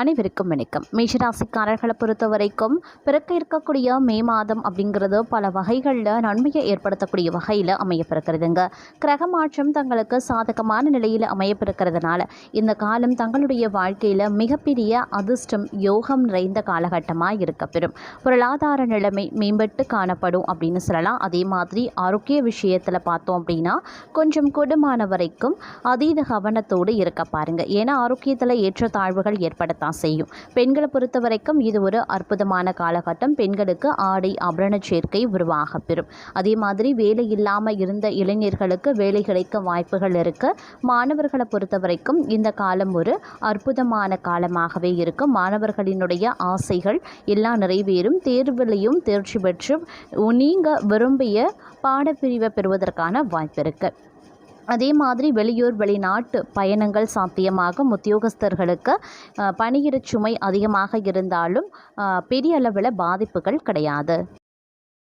அனைவருக்கும் வணக்கம். மேஷராசிக்காரர்களை பொறுத்த வரைக்கும் பிறக்க இருக்கக்கூடிய மே மாதம் அப்படிங்கிறது பல வகைகளில் நன்மையை ஏற்படுத்தக்கூடிய வகையில் அமையப்பிருக்கிறதுங்க கிரக மாற்றம் தங்களுக்கு சாதகமான நிலையில் அமையப்பிருக்கிறதுனால இந்த காலம் தங்களுடைய வாழ்க்கையில் மிகப்பெரிய அதிர்ஷ்டம் யோகம் நிறைந்த காலகட்டமாக இருக்கப்பெறும். பொருளாதார நிலைமை மேம்பட்டு காணப்படும் அப்படின்னு சொல்லலாம். அதே மாதிரி ஆரோக்கிய விஷயத்தில் பார்த்தோம் அப்படின்னா கொஞ்சம் கொடுமான வரைக்கும் அதீத கவனத்தோடு இருக்க பாருங்கள் ஏன்னா ஆரோக்கியத்தில் ஏற்றத்தாழ்வுகள் தான் செய்யும். பெண்களை பொறுத்த வரைக்கும் இது ஒரு அற்புதமான காலகட்டம். பெண்களுக்கு ஆடை ஆபரண சேர்க்கை உருவாக பெறும். அதே மாதிரி வேலை இல்லாமல் இருந்த இளைஞர்களுக்கு வேலை கிடைக்க வாய்ப்புகள் இருக்கு. மாணவர்களை பொறுத்த வரைக்கும் இந்த காலம் ஒரு அற்புதமான காலமாகவே இருக்கும் மாணவர்களினுடைய ஆசைகள் எல்லாம் நிறைவேறும். தேர்விலையும் தேர்ச்சி பெற்று நீங்கள் விரும்பிய பாடப்பிரிவை பெறுவதற்கான வாய்ப்பு இருக்குது அதே மாதிரி வெளியூர் வெளிநாட்டு பயணங்கள் சாத்தியமாகும் உத்தியோகஸ்தர்களுக்கு பணியிட பணியிடச் சுமை அதிகமாக இருந்தாலும் பெரிய அளவில் பாதிப்புகள் கிடையாது.